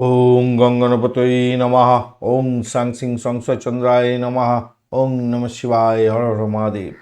ওং গঙ্গনপতই নমঃ। ওং সাং সিং সংসচন্দ্রায় নমঃ। ওং নম শিবায় হর হর মহাদেব।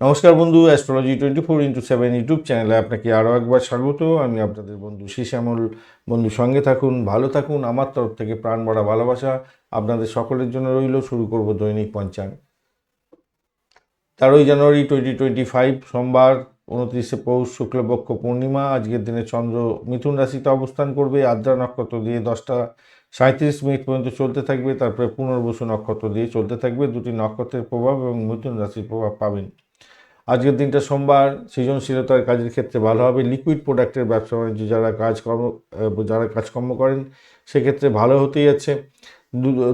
নমস্কার বন্ধু astrology twenty four into seven YouTube চ্যানেলে আপনাকে আরও একবার স্বাগত। আমি আপনাদের বন্ধু শ্যামল বন্ধু, সঙ্গে থাকুন, ভালো থাকুন। আমার তরফ থেকে প্রাণ ভরা ভালোবাসা আপনাদের সকলের জন্য রইল। শুরু করব দৈনিক পঞ্চাঙ্গ। তেরোই জানুয়ারি টোয়েন্টি টোয়েন্টি ফাইভ সোমবার। উনত্রিশে পৌষ শুক্লপক্ষ পূর্ণিমা, আজকের দিনে চন্দ্র মিথুন রাশিতে অবস্থান করবে, আদ্রা নক্ষত্র দিয়ে দশটা সাঁত্রিশ মিনিট পর্যন্ত চলতে থাকবে, তারপরে পুনর্বসু নক্ষত্র দিয়ে চলতে থাকবে, দুটি নক্ষত্রের প্রভাব এবং মিথুন রাশির প্রভাব পাবেন। আজকের দিনটা সোমবার, সৃজনশীলতার কাজের ক্ষেত্রে ভালো হবে, লিকুইড প্রোডাক্টের ব্যবসা বাণিজ্য যারা কাজকর্ম যারা কাজকর্ম করেন, সেক্ষেত্রে ভালো হতেই যাচ্ছে।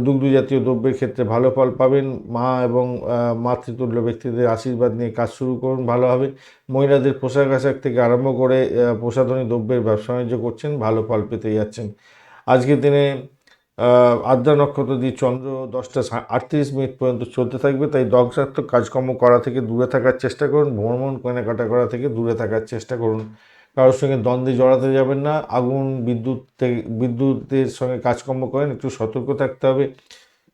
দুগ্ধ জাতীয় দ্রব্যের ক্ষেত্রে ভালো ফল পাবেন। মা এবং মাতৃতুল্য ব্যক্তিদের আশীর্বাদ নিয়ে কাজ শুরু করুন, ভালো হবে। মহিলাদের পোশাক আশাক থেকে আরম্ভ করে প্রসাধনী দ্রব্যের ব্যবসা বাণিজ্য করছেন, ভালো ফল পেতে যাচ্ছেন। আজকের দিনে আদ্রা নক্ষত্র দিয়ে চন্দ্র দশটা আটত্রিশ মিনিট পর্যন্ত চলতে থাকবে, তাই দগ্ধাত্মক কাজকর্ম করা থেকে দূরে থাকার চেষ্টা করুন, ভ্রমণ কেনাকাটা করা থেকে দূরে থাকার চেষ্টা করুন। কারোর সঙ্গে দ্বন্দ্বে জড়াতে যাবেন না, আগুন, বিদ্যুৎ থেকে বিদ্যুতের সঙ্গে কাজকর্ম করেন, একটু সতর্ক থাকতে হবে,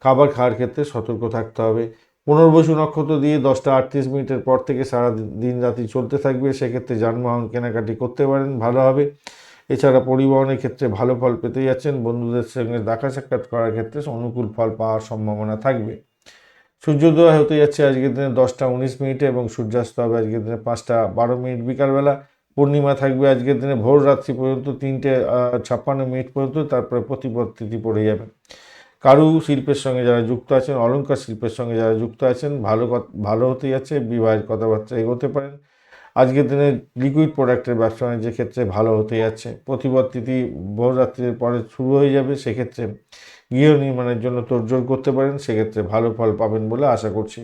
খাবার খাওয়ার ক্ষেত্রে সতর্ক থাকতে হবে। পুনর্বসু নক্ষত্র দিয়ে দশটা আটত্রিশ মিনিটের পর থেকে সারা দিন রাতি চলতে থাকবে, সেক্ষেত্রে যানবাহন কেনাকাটি করতে পারেন, ভালো হবে। এছাড়া পরিবহনের ক্ষেত্রে ভালো ফল পেতে যাচ্ছেন, বন্ধুদের সঙ্গে দেখা সাক্ষাৎ করার ক্ষেত্রে অনুকূল ফল পাওয়ার সম্ভাবনা থাকবে। সূর্যোদয় হতে যাচ্ছে আজকের দিনে দশটা উনিশ মিনিটে এবং সূর্যাস্ত হবে আজকের দিনে পাঁচটা বারো মিনিট বিকালবেলা। পূর্ণিমা থাকবে আজকের দিনে, ভোর রাত্রি পর্যন্ত তিনটে ছাপ্পান্ন মিনিট পর্যন্ত তারপরে প্রতিপদ তিথি পড়ে যাবে। কারু শিল্পের সঙ্গে যারা যুক্ত আছেন, অলংকার শিল্পের সঙ্গে যারা যুক্ত আছেন, ভালো ভালো হতে যাচ্ছে, বিবাহের কথাবার্তা এগোতে পারেন। আজকের দিনে লিকুইড প্রোডাক্টের ব্যবসা বাণিজ্যের ক্ষেত্রে ভালো হতে যাচ্ছে। প্রতিপদ তিথি ভোর রাত্রির পরে শুরু হয়ে যাবে, সেক্ষেত্রে গৃহ নির্মাণের জন্য তোড়জোড় করতে পারেন, সেক্ষেত্রে ভালো ফল পাবেন বলে আশা করছি।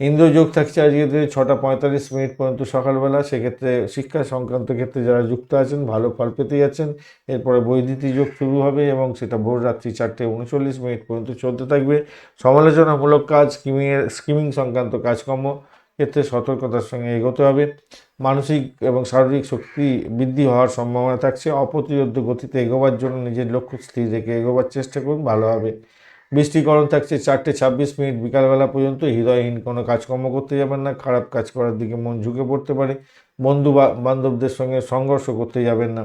ইন্দ্রযোগ থাকছে আজকে ছটা পঁয়তাল্লিশ মিনিট পর্যন্ত সকালবেলা, সেক্ষেত্রে শিক্ষা সংক্রান্ত ক্ষেত্রে যারা যুক্ত আছেন, ভালো ফল পেতে যাচ্ছেন এরপরে বৈদ্যুতিক যোগ শুরু হবে এবং সেটা ভোর রাত্রি চারটে উনচল্লিশ মিনিট পর্যন্ত চলতে থাকবে। সমালোচনামূলক কাজ স্কিমিংয়ের স্কিমিং সংক্রান্ত কাজকর্ম ক্ষেত্রে সতর্কতার সঙ্গে এগোতে হবে। মানসিক এবং শারীরিক শক্তি বৃদ্ধি হওয়ার সম্ভাবনা থাকছে। অপ্রতিরোধ গতিতে এগোবার জন্য নিজের লক্ষ্য স্থির রেখে এগোবার চেষ্টা করুন, ভালো হবে। বৃষ্টিকরণ থাকছে চারটে ছাব্বিশ মিনিট বিকালবেলা পর্যন্ত। হৃদয়হীন কোনো কাজকর্ম করতে যাবেন না, খারাপ কাজ করার দিকে মন ঝুঁকে পড়তে পারে। বন্ধু বা বান্ধবদের সঙ্গে সংঘর্ষ করতে যাবেন না।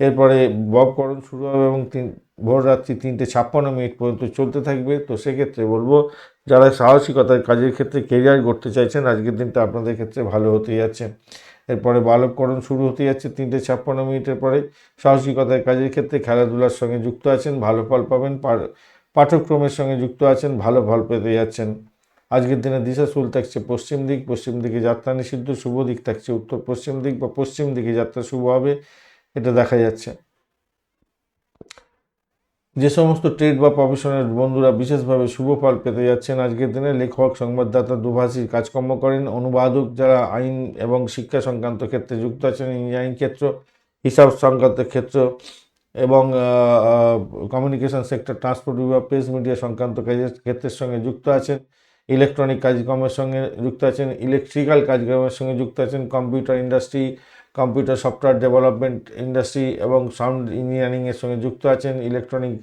এরপরে ববকরণ শুরু হবে এবং তিন, ভোর রাত্রি তিনটে ছাপ্পান্ন মিনিট পর্যন্ত চলতে থাকবে। তো সেক্ষেত্রে বলব, যারা সাহসিকতার কাজের ক্ষেত্রে কেরিয়ার গড়তে চাইছেন, আজকের দিনটা আপনাদের ক্ষেত্রে ভালো হতে যাচ্ছে। এরপরে বালককরণ শুরু হতে যাচ্ছে তিনটে ছাপ্পান্ন মিনিটের পরে। সাহসিকতার কাজের ক্ষেত্রে খেলাধুলার সঙ্গে যুক্ত আছেন, ভালো ফল পাবেন পাঠ্যক্রমের সঙ্গে যুক্ত আছেন, ভালো ফল পেতে যাচ্ছেন। আজকের দিনে দিশা শুল থাকছে পশ্চিম দিক, পশ্চিম দিকে যাত্রা নিষিদ্ধ, শুভ দিক থাকছে উত্তর পশ্চিম দিক বা পশ্চিম দিকে যাত্রা শুভ হবে, এটা দেখা যাচ্ছে। যে সমস্ত ট্রেড বা প্রফেশনের বন্ধুরা বিশেষভাবে শুভ ফল পেতে যাচ্ছেন, আজকের দিনে লেখক, সংবাদদাতা দুভাষী কাজকর্ম করেন, অনুবাদক যারা আইন এবং শিক্ষা সংক্রান্ত ক্ষেত্রে যুক্ত আছেন, ইঞ্জিনিয়ারিং ক্ষেত্র, হিসাব সংক্রান্ত ক্ষেত্র এবং কমিউনিকেশন সেক্টর ট্রান্সপোর্ট বিভাগ প্রেস মিডিয়া সংক্রান্ত কাজের ক্ষেত্রের সঙ্গে যুক্ত আছেন ইলেকট্রনিক কাজকর্মের সঙ্গে যুক্ত আছেন ইলেকট্রিক্যাল কাজকর্মের সঙ্গে যুক্ত আছেন computer industry computer software development industry এবং সাউন্ড ইঞ্জিনিয়ারিংয়ের সঙ্গে যুক্ত আছেন ইলেকট্রনিক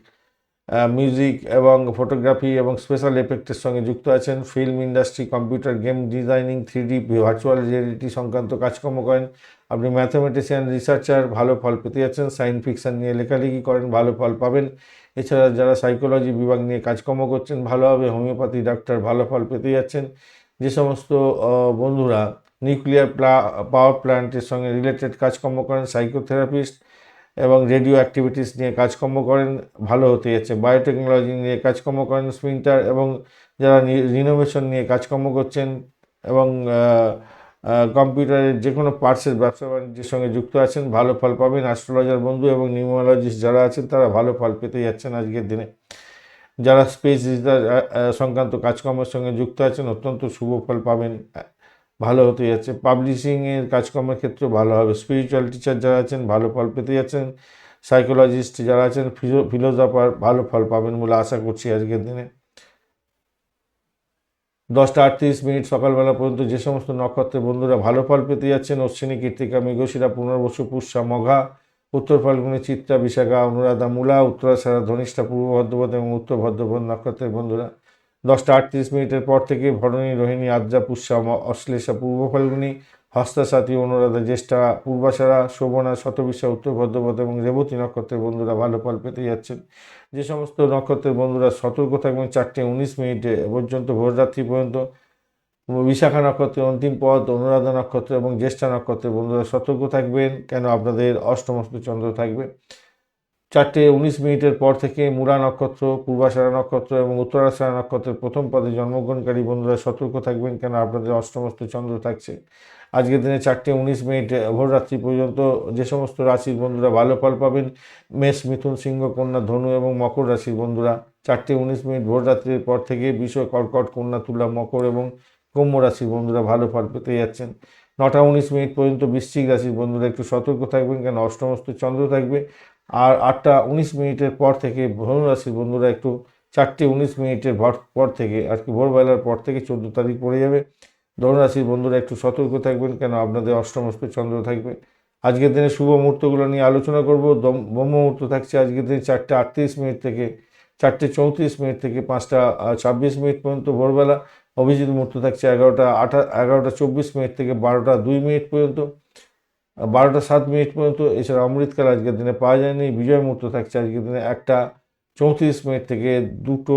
মিউজিক এবং ফটোগ্রাফি এবং স্পেশাল এফেক্টের সঙ্গে যুক্ত আছেন film industry computer game designing three D virtual reality সংক্রান্ত কাজকর্ম করেন আপনি ম্যাথামেটিশিয়ান রিসার্চার ভালো ফল পেতে যাচ্ছেন সায়েন্স ফিকশান নিয়ে লেখালেখি করেন, ভালো ফল পাবেন। এছাড়া যারা সাইকোলজি বিভাগ নিয়ে কাজকর্ম করছেন, ভালোভাবে হোমিওপ্যাথি ডাক্তার ভালো ফল পেতে যাচ্ছেন। যে সমস্ত বন্ধুরা নিউক্লিয়ার প্লা পাওয়ার প্ল্যান্টের সঙ্গে রিলেটেড কাজকর্ম করেন সাইকোথেরাপিস্ট এবং রেডিও অ্যাক্টিভিটিস নিয়ে কাজকর্ম করেন, ভালো হতে যাচ্ছে। বায়োটেকনোলজি নিয়ে কাজকর্ম করেন স্প্রিন্টার এবং যারা রিনোভেশন নিয়ে কাজকর্ম করছেন এবং কম্পিউটারের যে কোনো পার্টসের ব্যবসা বাণিজ্যের সঙ্গে যুক্ত আছেন, ভালো ফল পাবেন। অ্যাস্ট্রোলজার বন্ধু এবং নিউমোলজিস্ট যারা আছেন, তারা ভালো ফল পেতে যাচ্ছেন আজকের দিনে। যারা স্পেস সংক্রান্ত কাজকর্মের সঙ্গে যুক্ত আছেন, অত্যন্ত শুভ ফল পাবেন। ভালো হতে যাচ্ছে। পাবলিশিংয়ের কাজকর্মের ক্ষেত্রে ভালো হবে। স্পিরিচুয়াল টিচার যারা আছেন, ভালো ফল পেতে যাচ্ছেন। সাইকোলজিস্ট যারা আছেন ফিলোজফার ভালো ফল পাবেন বলে আশা করছি আজকের দিনে। দশটা আটত্রিশ মিনিট সকালবেলা পর্যন্ত যে সমস্ত নক্ষত্রের বন্ধুরা ভালো ফল পেতে যাচ্ছেন, অশ্বিনী কীর্তিকা মৃগশিরা পুনর্বসু, পুষ্যা, মঘা, উত্তর ফাল্গুনি, চিত্রা, বিশাখা, অনুরাধা, মূলা উত্তরাশারা ধনিষ্ঠা, পূর্ব ভদ্রপদ এবং উত্তর ভদ্রপদ নক্ষত্রের বন্ধুরা। দশটা আটত্রিশ মিনিটের পর থেকে ভরণী, রোহিণী, আদ্রা, পুষ্যা, অশ্লেষা, পূর্ব ফাল্গুনি হস্তাসাথী অনুরাধা জ্যেষ্ঠা, পূর্বাশারা, শোভনা, শতবিশা, উত্তর ভদ্রপদ এবং রেবতী নক্ষত্রের বন্ধুরা ভালো ফল পেতে যাচ্ছেন। যে সমস্ত নক্ষত্রের বন্ধুরা সতর্ক থাকবেন চারটে উনিশ মিনিটে পর্যন্ত ভোররাত্রি পর্যন্ত। বিশাখা নক্ষত্রের অন্তিম পদ, অনুরাধা নক্ষত্র এবং জ্যেষ্ঠা নক্ষত্রের বন্ধুরা সতর্ক থাকবেন। কেন? আপনাদের অষ্টমস্ত চন্দ্র থাকবে। চারটে উনিশ মিনিটের পর থেকে মুরা নক্ষত্র, পূর্বাশারা নক্ষত্র এবং উত্তরাশারা নক্ষত্রের প্রথম পদে জন্মগ্রহণকারী বন্ধুরা সতর্ক থাকবেন কেন আপনাদের অষ্টমস্ত চন্দ্র থাকছে। আজকের দিনে চারটে উনিশ মিনিট ভোররাত্রি পর্যন্ত যে সমস্ত রাশির বন্ধুরা ভালো ফল পাবেন, মেষ, মিথুন, সিংহ, কন্যা, ধনু এবং মকর রাশির বন্ধুরা, চারটে উনিশ মিনিট ভোররাত্রির পর থেকে বিষয় কর্কট, কন্যা, তুলা, মকর এবং কুম্ভ রাশির বন্ধুরা ভালো ফল পেতে যাচ্ছেন। নটা উনিশ মিনিট পর্যন্ত বৃশ্চিক রাশির বন্ধুরা একটু সতর্ক থাকবেন কেন অষ্টমস্ত চন্দ্র থাকবে। আর আটটা উনিশ মিনিটের পর থেকে ধনু রাশির বন্ধুরা একটু চারটে উনিশ মিনিটের ভর, পর থেকে, আর কি ভোরবেলার পর থেকে চোদ্দ তারিখ পড়ে যাবে। ধনু রাশির বন্ধুরা একটু সতর্ক থাকবেন কেন আপনাদের অষ্টমস্ত চন্দ্র থাকবে। আজকের দিনে শুভ মুহূর্তগুলো নিয়ে আলোচনা করব। ব্রহ্ম মুহূর্ত থাকছে আজকের দিনে চারটে আটত্রিশ মিনিট থেকে, চারটে চৌত্রিশ মিনিট থেকে পাঁচটা ছাব্বিশ মিনিট পর্যন্ত ভোরবেলা। অভিজিৎ মুহূর্ত থাকছে এগারোটা আঠা, এগারোটা চব্বিশ মিনিট থেকে বারোটা দুই মিনিট পর্যন্ত। বারোটা সাত মিনিট পর্যন্ত, এছাড়া অমৃতকাল আজকের দিনে পাওয়া যায়নি, বিজয় মুহূর্ত থাকছে আজকের দিনে একটা চৌত্রিশ মিনিট থেকে দুটো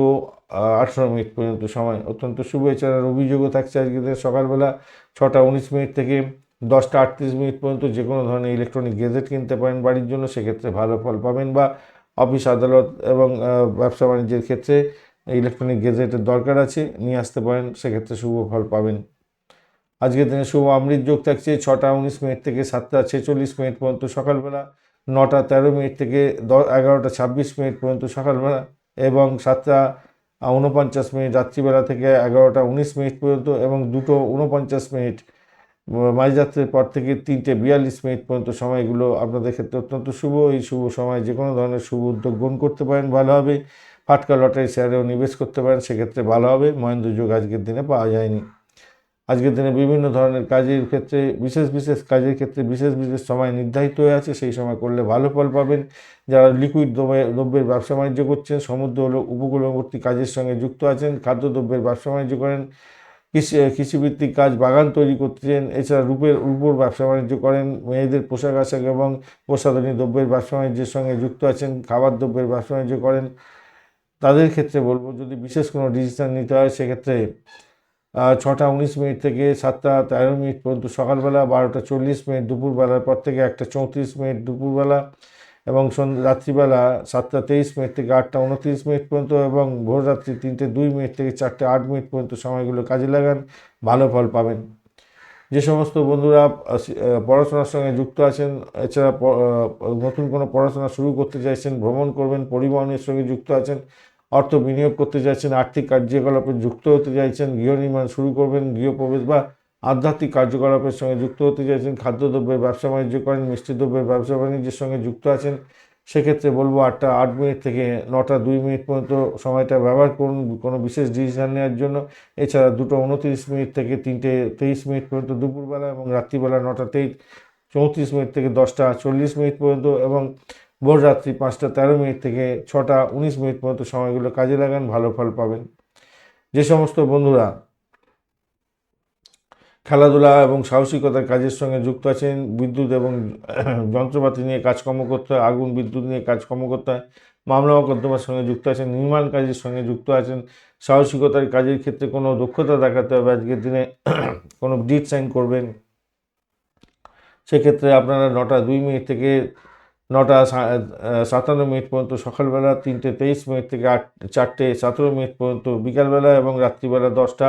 আঠারো মিনিট পর্যন্ত সময়। অত্যন্ত শুভ, এছাড়া অভিযোগও থাকছে আজকের দিনে সকালবেলা ছটা উনিশ মিনিট থেকে দশটা আটত্রিশ মিনিট পর্যন্ত যে কোনো ধরনের ইলেকট্রনিক গেজেট কিনতে পারেন বাড়ির জন্য, সেক্ষেত্রে ভালো ফল পাবেন বা অফিস আদালত এবং ব্যবসা বাণিজ্যের ক্ষেত্রে ইলেকট্রনিক গেজেটের দরকার আছে, নিয়ে আসতে পারেন, সেক্ষেত্রে শুভ ফল পাবেন। আজকের দিনে শুভ অমৃত যোগ থাকছে ছটা উনিশ মিনিট থেকে সাতটা ছেচল্লিশ মিনিট পর্যন্ত সকালবেলা, নটা তেরো মিনিট থেকে দ এগারোটা ছাব্বিশ মিনিট পর্যন্ত সকালবেলা এবং সাতটা উনপঞ্চাশ মিনিট রাত্রিবেলা থেকে এগারোটা উনিশ মিনিট পর্যন্ত এবং দুটো উনপঞ্চাশ মিনিট মাঝরাত্রের পর থেকে তিনটে বিয়াল্লিশ মিনিট পর্যন্ত সময়গুলো আপনাদের ক্ষেত্রে অত্যন্ত শুভ। এই শুভ সময় যে কোনো ধরনের শুভ উদ্যোগ গ্রহণ করতে পারেন, ভালো হবে। ফাটকা লটারি শেয়ারেও নিবেশ করতে পারেন, সেক্ষেত্রে ভালো হবে। মহেন্দ্র যোগ আজকের দিনে পাওয়া যায়নি। আজকের দিনে বিভিন্ন ধরনের কাজের ক্ষেত্রে, বিশেষ বিশেষ কাজের ক্ষেত্রে, বিশেষ বিশেষ সময় নির্ধারিত হয়ে আছে, সেই সময় করলে ভালো ফল পাবেন। যারা লিকুইড দ্রব্যের ব্যবসা বাণিজ্য করছেন, সমুদ্র উপকূলবর্তী কাজের সঙ্গে যুক্ত আছেন খাদ্যদ্রব্যের ব্যবসা বাণিজ্য করেন, কৃষি, কৃষিভিত্তিক কাজ, বাগান তৈরি করছেন, এছাড়া রূপের উপর ব্যবসা বাণিজ্য করেন, মেয়েদের পোশাক আশাক এবং প্রসাধনী দ্রব্যের ব্যবসা বাণিজ্যের সঙ্গে যুক্ত আছেন, খাবার দ্রব্যের ব্যবসা বাণিজ্য করেন। তাদের ক্ষেত্রে বলব, যদি বিশেষ কোনো ডিসিশন নিতে হয়, সেক্ষেত্রে ছটা উনিশ মিনিট থেকে সাতটা তেরো মিনিট পর্যন্ত সকালবেলা, বারোটা চল্লিশ মিনিট দুপুরবেলার পর থেকে একটা চৌত্রিশ মিনিট দুপুরবেলা এবং সন্ধ্যা রাত্রিবেলা সাতটা তেইশ মিনিট থেকে আটটা উনত্রিশ মিনিট পর্যন্ত এবং ভোর রাত্রি তিনটে দুই মিনিট থেকে চারটে আট মিনিট পর্যন্ত সময়গুলো কাজে লাগান, ভালো ফল পাবেন। যে সমস্ত বন্ধুরা পড়াশোনার সঙ্গে যুক্ত আছেন, এছাড়া নতুন কোনো পড়াশোনা শুরু করতে চাইছেন, ভ্রমণ করবেন, পরিবহনের সঙ্গে যুক্ত আছেন অর্থ বিনিয়োগ করতে চাইছেন আর্থিক কার্যকলাপে যুক্ত হতে চাইছেন গৃহ নির্মাণ শুরু করবেন, গৃহপ্রবেশ বা আধ্যাত্মিক কার্যকলাপের সঙ্গে যুক্ত হতে চাইছেন খাদ্যদ্রব্যের ব্যবসা বাণিজ্য করেন, মিষ্টি দ্রব্যের ব্যবসা বাণিজ্যের সঙ্গে যুক্ত আছেন। সেক্ষেত্রে বলব আটটা আট মিনিট থেকে নটা দুই মিনিট পর্যন্ত সময়টা ব্যবহার করুন, কোনো বিশেষ ডিসিশান নেওয়ার জন্য। এছাড়া দুটো উনত্রিশ মিনিট থেকে তিনটে তেইশ মিনিট পর্যন্ত দুপুরবেলা এবং রাত্রিবেলা নটা তেইশ, চৌত্রিশ মিনিট থেকে দশটা চল্লিশ মিনিট পর্যন্ত এবং ভোর রাত্রি পাঁচটা তেরো মিনিট থেকে ছটা উনিশ মিনিট পর্যন্ত সময়গুলো কাজে লাগান, ভালো ফল পাবেন। যে সমস্ত বন্ধুরা খেলাধুলা এবং সাহসিকতার কাজের সঙ্গে যুক্ত আছেন, বিদ্যুৎ এবং যন্ত্রপাতি নিয়ে কাজকর্ম করতে হয়, আগুন, বিদ্যুৎ নিয়ে কাজকর্ম করতে হয়, মামলা মোকদ্দমার সঙ্গে যুক্ত আছেন, নির্মাণ কাজের সঙ্গে যুক্ত আছেন, সাহসিকতার কাজের ক্ষেত্রে কোনো দক্ষতা দেখাতে হবে, আজকের দিনে কোনো ডিট সাইন করবেন। সেক্ষেত্রে আপনারা নটা দুই মিনিট থেকে নটা সাতান্ন মিনিট পর্যন্ত সকালবেলা তিনটে তেইশ মিনিট থেকে আট, চারটে সতেরো মিনিট পর্যন্ত বিকালবেলা এবং রাত্রিবেলা দশটা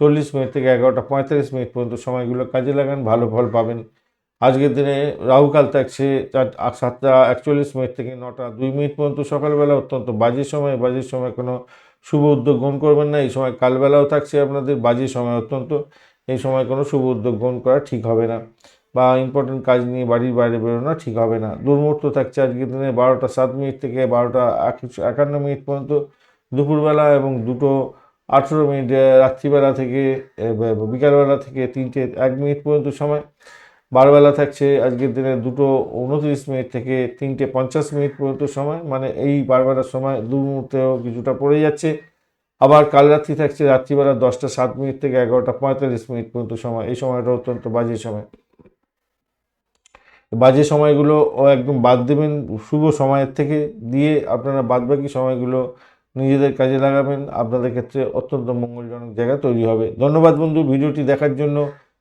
চল্লিশ মিনিট থেকে এগারোটা পঁয়তাল্লিশ মিনিট পর্যন্ত সময়গুলো কাজে লাগান, ভালো ফল পাবেন। আজকের দিনে রাহুকাল থাকছে সাতটা একচল্লিশ মিনিট থেকে নটা দুই মিনিট পর্যন্ত সকালবেলা অত্যন্ত বাজে সময় বাজে সময় কোনো শুভ উদ্যোগ গ্রহণ করবেন না। এই সময় কালবেলাও থাকছে আপনাদের, বাজে সময় অত্যন্ত, এই সময় কোনো শুভ উদ্যোগ গ্রহণ করা ঠিক হবে না। বা ইম্পর্টেন্ট কাজ নিয়ে বাড়ির বাইরে বেরোনো ঠিক হবে না। দুর্মুহূর্ত থাকছে আজকের দিনে বারোটা সাত মিনিট থেকে বারোটা একান্ন মিনিট পর্যন্ত দুপুরবেলা এবং দুটো আঠেরো মিনিট রাত্রিবেলা থেকে বিকালবেলা থেকে তিনটে এক মিনিট পর্যন্ত সময়। বারবেলা থাকছে আজকের দিনে দুটো উনত্রিশ মিনিট থেকে তিনটে পঞ্চাশ মিনিট পর্যন্ত সময়। মানে এই বারবেলার সময় দু মুহূর্তেও কিছুটা পড়ে যাচ্ছে। আবার কাল রাত্রি থাকছে রাত্রিবেলা দশটা সাত মিনিট থেকে এগারোটা পঁয়তাল্লিশ মিনিট পর্যন্ত সময়। এই সময়টা অত্যন্ত বাজে সময়। বাজে সময়গুলো ও একদম বাদ দেবেন, শুভ সময়ের থেকে দিয়ে আপনারা বাদবাকি সময়গুলো নিজেদের কাজে লাগাবেন। আপনাদের ক্ষেত্রে অত্যন্ত মঙ্গলজনক জায়গা তৈরি হবে। ধন্যবাদ বন্ধু, ভিডিওটি দেখার জন্য।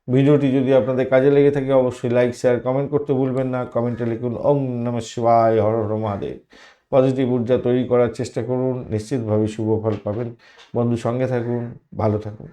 ভিডিওটি যদি আপনাদের কাজে লেগে থাকে, অবশ্যই লাইক শেয়ার কমেন্ট করতে ভুলবেন না। কমেন্টে লিখুন, ওম নম শিবায়, হর হর মহাদেব। পজিটিভ ঊর্জা তৈরি করার চেষ্টা করুন। নিশ্চিতভাবে শুভ ফল পাবেন। বন্ধু সঙ্গে থাকুন, ভালো থাকুন।